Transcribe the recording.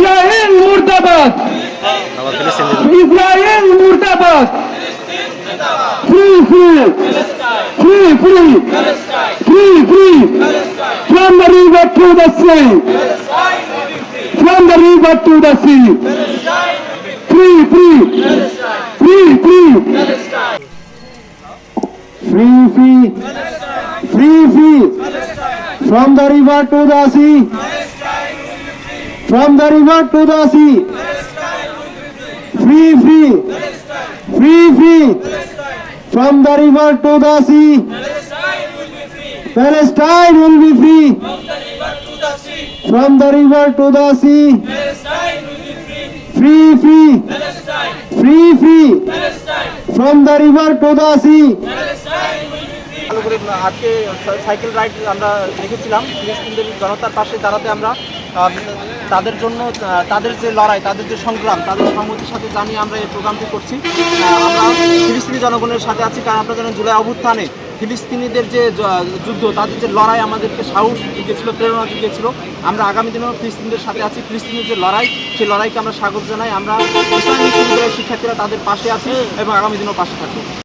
Israel মুর্দাবাদ আবার ফিলিস্তিন Israel মুর্দাবাদ free free free free free free from the river to the sea from the river to the sea free free free free free free free free from the river to the sea from the river to the sea free free free free from the river to the sea Palestine will be free from the river to the sea free free free free from the river to the sea আজকে cycle ride আমরা দেখেছিলাম ফিলিস্তিনদের জনতার পাশে দাঁড়াতে আমরা তাদের জন্য তাদের যে লড়াই, তাদের যে সংগ্রাম তাদের সংহতির সাথে জানিয়ে আমরা এই প্রোগ্রামটি করছি। আমরা ফিলিস্তিনি জনগণের সাথে আছি, কারণ আপনারা জানেন জুলাই অভ্যুত্থানে ফিলিস্তিনিদের যে যুদ্ধ, তাদের যে লড়াই আমাদেরকে সাহস জুগিয়েছিল, প্রেরণা জুগিয়েছিল, আমরা আগামী দিনেও ফিলিস্তিনিদের সাথে আছি। ফিলিস্তিনের যে লড়াই, সেই লড়াইকে আমরা স্বাগত জানাই। আমরা শিক্ষার্থীরা তাদের পাশে আছি এবং আগামী দিনেও পাশে থাকব।